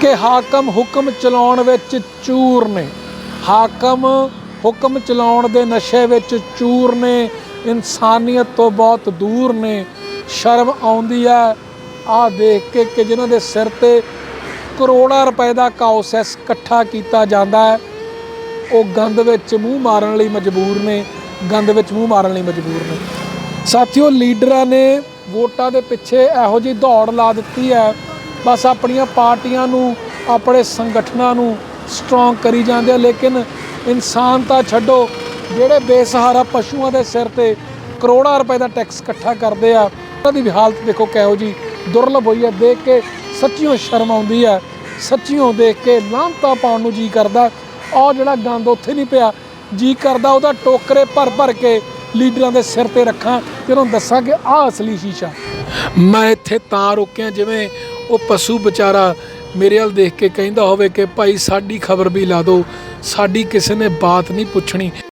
ਕਿ ਹਾਕਮ ਹੁਕਮ ਚਲਾਉਣ ਵਿੱਚ ਚੂਰ ਨੇ। ਹਾਕਮ ਹੁਕਮ ਚਲਾਉਣ ਦੇ ਨਸ਼ੇ ਵਿੱਚ ਚੂਰ ਨੇ। ਇਨਸਾਨੀਅਤ ਤੋਂ ਬਹੁਤ ਦੂਰ ਨੇ। ਸ਼ਰਮ ਆਉਂਦੀ ਹੈ। ਆ ਦੇਖ ਕੇ ਕਿ ਜਿਨ੍ਹਾਂ ਦੇ ਸਿਰ ਤੇ ਕਰੋੜਾਂ ਰੁਪਏ ਦਾ ਕਾਉਸੈਸ ਇਕੱਠਾ ਕੀਤਾ ਜਾਂਦਾ ਹੈ, ਉਹ ਗੰਦ ਵਿੱਚ ਮੂੰਹ ਮਾਰਨ ਲਈ ਮਜਬੂਰ ਨੇ। ਗੰਦ ਵਿੱਚ ਮੂੰਹ ਮਾਰਨ ਲਈ ਮਜਬੂਰ ਨੇ। ਸਾਥੀਓ, ਲੀਡਰਾਂ ਨੇ ਵੋਟਾਂ ਦੇ ਪਿੱਛੇ ਇਹੋ ਜਿਹੀ ਦੌੜ ਲਾ ਦਿੱਤੀ ਹੈ। ਬਸ ਆਪਣੀਆਂ ਪਾਰਟੀਆਂ ਨੂੰ, ਆਪਣੇ ਸੰਗਠਨਾਂ ਨੂੰ ਸਟਰੋਂਗ ਕਰੀ ਜਾਂਦੇ ਆ, ਲੇਕਿਨ ਇਨਸਾਨ ਤਾਂ ਛੱਡੋ, ਜਿਹੜੇ ਬੇਸਹਾਰਾ ਪਸ਼ੂਆਂ ਦੇ ਸਿਰ ਤੇ ਕਰੋੜਾਂ ਰੁਪਏ ਦਾ ਟੈਕਸ ਇਕੱਠਾ ਕਰਦੇ ਆ, ਉਹਨਾਂ ਦੀ ਵੀ ਹਾਲਤ ਦੇਖੋ ਕਿਹੋ ਜੀ ਦੁਰਲਭ ਹੋਈ ਹੈ ਦੇਖ ਕੇ ਸੱਚੀਓ ਸ਼ਰਮ ਆਉਂਦੀ ਹੈ ਸੱਚੀਓ ਦੇਖ ਕੇ ਲਾਂਤਾ ਪਾਉਣ ਨੂੰ ਜੀ ਕਰਦਾ ਉਹ ਜਿਹੜਾ ਗੰਦ ਉੱਥੇ ਨਹੀਂ ਪਿਆ ਜੀ ਕਰਦਾ ਉਹਦਾ ਟੋਕਰੇ ਭਰ ਭਰ ਕੇ ਲੀਡਰਾਂ ਦੇ ਸਿਰ ਤੇ ਰੱਖਾਂ, ਤੇ ਉਹਨਾਂ ਨੂੰ ਦੱਸਾਂ ਕਿ ਆਹ ਅਸਲੀ ਸ਼ੀਸ਼ਾ। ਮੈਂ ਇੱਥੇ ਤਾਂ ਰੁਕਿਆ ਜਿਵੇਂ ਉਹ ਪਸ਼ੂ ਵਿਚਾਰਾ ਮੇਰੇ ਵੱਲ ਦੇਖ ਕੇ ਕਹਿੰਦਾ ਹੋਵੇ ਕਿ ਭਾਈ ਸਾਡੀ ਖਬਰ ਵੀ ਲਾ ਦਿਓ, ਸਾਡੀ ਕਿਸੇ ਨੇ ਬਾਤ ਨਹੀਂ ਪੁੱਛਣੀ।